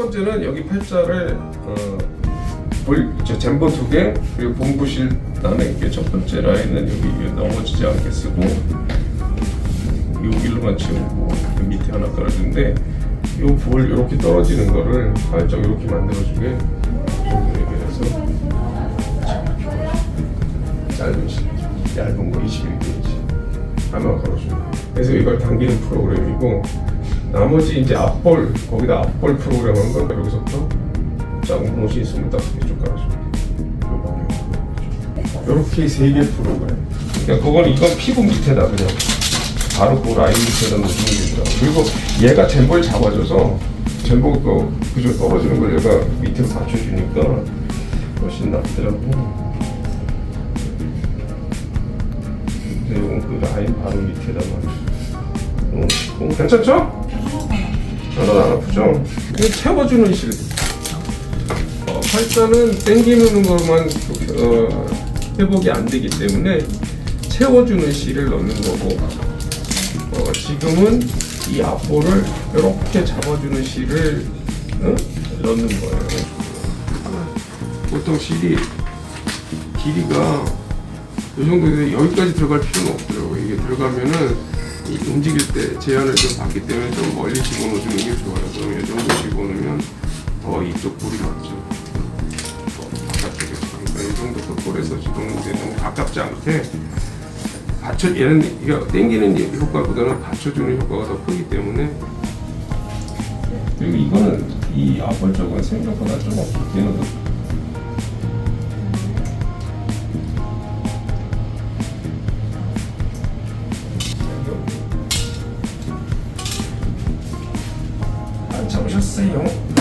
번째는 여기 팔자를 어, 잼버 두 개, 그리고 본부실 나눠있게 첫 번째 라인은 여기 넘어지지 않게 쓰고 여기로만 채우고 그 밑에 하나 깔아주는데 요볼 이렇게 떨어지는 거를 살짝 이렇게 만들어주게 좀 연결해서 짧은 실, 얇은 거 21인치 하나 걸어줍니다. 그래서 이걸 당기는 프로그램이고 나머지 이제 앞볼 거기다 앞볼 프로그램 하는 건 여기서부터 작은 곳이 25개 쪽 깔아줍니다. 요 방향으로 이렇게 세 개 프로그램. 그러니까 그건 이건 피부 밑에다 그냥 바로 그 라인 밑에다 놓으면 되더라고. 그리고 얘가 잼볼 잡아줘서 잼볼 거 그저 떨어지는 걸 얘가 밑으로 받쳐주니까 훨씬 낫더라고. 근데 이건 그 라인 바로 밑에다만 놓고 괜찮죠? 하나도 안 아프죠? 그냥 채워주는 실. 어, 팔자는 당기는 것만 어, 회복이 안 되기 때문에 채워주는 실을 넣는 거고 어, 지금은 이 앞볼을 이렇게 잡아주는 실을 어? 넣는 거예요. 보통 실이 길이가 이 정도에서 여기까지 들어갈 필요는 없더라고요. 이게 들어가면은 이 움직일 때 제한을 좀 받기 때문에 좀 멀리 집어넣어주는 게 좋아요. 그럼 이 정도 집어넣으면 더 이쪽 볼이 맞죠. 그러니까 이 정도 볼에서 집어넣는데 가깝지 않게 받쳐 얘는 이거 당기는 효과보다는 받쳐주는 효과가 더 크기 때문에 그리고 이거는 이 앞볼 쪽은 생각보다 좀더안 잡으셨어요?